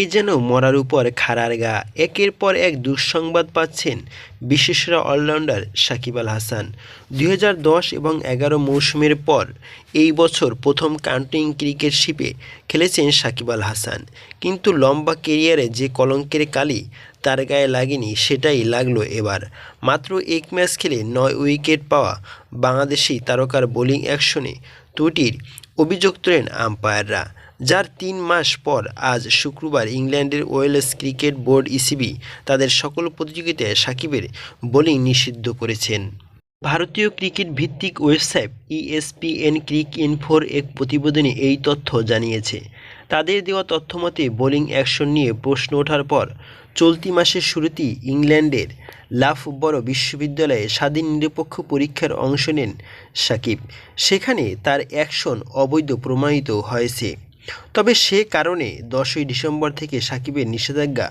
এ যেন মরার উপর খাড়ার গা। একের পর এক দুঃসংবাদ পাচ্ছেন বিশেষরা অলরাউন্ডার সাকিব আল হাসান। দুই হাজার দশ এবং এগারো মৌসুমের পর এই বছর প্রথম কাউন্টিং ক্রিকেট শিপে খেলেছেন সাকিব আল হাসান। কিন্তু লম্বা কেরিয়ারে যে কলঙ্কের কালি তার গায়ে লাগেনি সেটাই লাগল এবার। মাত্র এক ম্যাচ খেলে নয় উইকেট পাওয়া বাংলাদেশি তারকার বোলিং অ্যাকশনে ত্রুটির অভিযোগ তোলেন আম্পায়াররা। যার তিন মাস পর আজ শুক্রবার ইংল্যান্ডের ওয়েলস ক্রিকেট বোর্ড ইসিবি তাদের সকল প্রতিযোগিতায় সাকিবের বোলিং নিষিদ্ধ করেছেন। ভারতীয় ক্রিকেট ভিত্তিক ওয়েবসাইট E ইএসপিএন ক্রিক ইনফোর এক প্রতিবেদনে এই তথ্য জানিয়েছে। তাদের দেওয়া তথ্যমতে বোলিং অ্যাকশন নিয়ে প্রশ্ন ওঠার পর চলতি মাসের শুরুতেই ইংল্যান্ডের লাফবরো বিশ্ববিদ্যালয়ে স্বাধীন নিরপেক্ষ পরীক্ষার অংশ নেন সাকিব। সেখানে তার অ্যাকশন অবৈধ প্রমাণিত হয়েছে। তবে সে কারণে দশই ডিসেম্বর থেকে সাকিবের নিষেধাজ্ঞা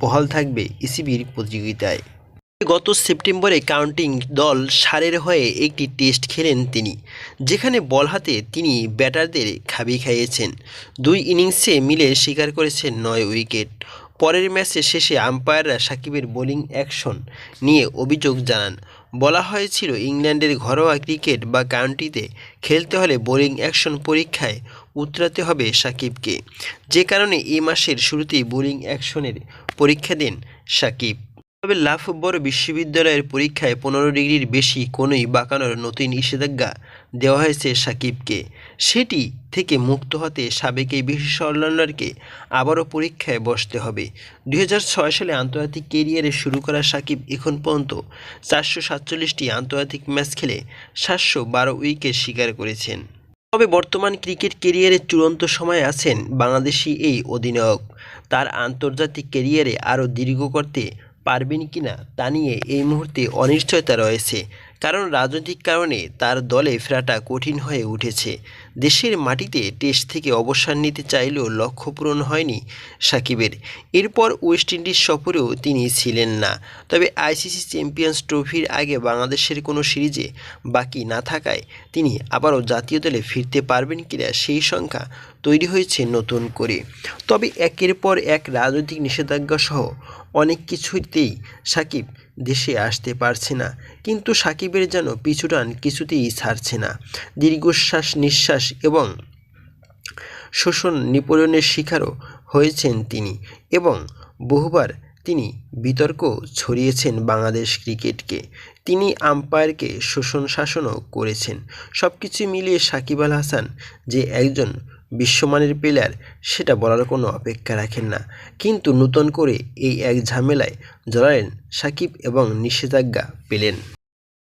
বহাল থাকবে ইসিবির প্রতিযোগিতায়। গত সেপ্টেম্বরে কাউন্টিং দল সারের হয়ে একটি টেস্ট খেলেন তিনি, যেখানে বল হাতে তিনি ব্যাটারদের খাবি খাইয়েছেন। দুই ইনিংসে মিলে স্বীকার করেছেন নয় উইকেট। পরের ম্যাচে শেষে আম্পায়াররা সাকিবের বোলিং অ্যাকশন নিয়ে অভিযোগ জানান। বলা হয়েছিল, ইংল্যান্ডের ঘরোয়া ক্রিকেট বা কাউন্টিতে খেলতে হলে বোলিং অ্যাকশন পরীক্ষায় উতরাতে হবে সাকিবকে। যে কারণে এই মাসের শুরুতেই বোলিং অ্যাকশনের পরীক্ষা দেন সাকিব। তবে লাফবর বিশ্ববিদ্যালয়ের পরীক্ষায় পনেরো ডিগ্রির বেশি কোনোই বাঁকানোর নতুন নিষেধাজ্ঞা দেওয়া হয়েছে সাকিবকে। সেটি থেকে মুক্ত হতে সাবেক এই বিশেষ অলরাউন্ডারকে আবারও পরীক্ষায় বসতে হবে। দু হাজার ছয় সালে আন্তর্জাতিক কেরিয়ারে শুরু করা সাকিব এখন পর্যন্ত চারশো সাতচল্লিশটি আন্তর্জাতিক ম্যাচ খেলে সাতশো বারো উইকেট শিকার করেছেন। তবে বর্তমান ক্রিকেট কেরিয়ারের চূড়ান্ত সময় আছেন বাংলাদেশি এই অধিনায়ক। তার আন্তর্জাতিক কেরিয়ারে আরও দীর্ঘ করতে পারবেন কি না তা নিয়ে এই মুহূর্তে অনিশ্চয়তা রয়েছে, কারণ রাজনৈতিক কারণে তার দলে ফেরাটা কঠিন হয়ে উঠেছে। দেশের মাটিতে টেস্ট থেকে অবসর নিতে চাইলেও লক্ষ্য পূরণ হয়নি সাকিবের। এরপর ওয়েস্ট ইন্ডিজ সফরেও তিনি ছিলেন না। তবে আইসিসি চ্যাম্পিয়ন্স ট্রফির আগে বাংলাদেশের কোনো সিরিজে বাকি না থাকায় তিনি আবারও জাতীয় দলে ফিরতে পারবেন কিনা সেই সংখ্যা তৈরি হয়েছে নতুন করে। তবে একের পর এক রাজনৈতিক নিষেধাজ্ঞা সহ অনেক কিছুতেই সাকিব দেশে আসতে পারছে না। কিন্তু সাকিবের যেন পিছুটান কিছুতেই ছাড়ছে না। দীর্ঘশ্বাস নিঃশ্বাস এবং শোষণ নিপীড়নের শিকারও হয়েছেন তিনি এবং বহুবার তিনি বিতর্ক ছড়িয়েছেন বাংলাদেশ ক্রিকেটকে। তিনি আম্পায়ারকে শোষণ শাসনও করেছেন। সব কিছু মিলিয়ে সাকিব আল হাসান যে একজন বিশ্বমানের প্লেয়ার সেটা বলার কোনো অপেক্ষা রাখেন না। কিন্তু নতুন করে এই এক ঝামেলায় জড়ালেন সাকিব এবং নিষেধাজ্ঞা পেলেন।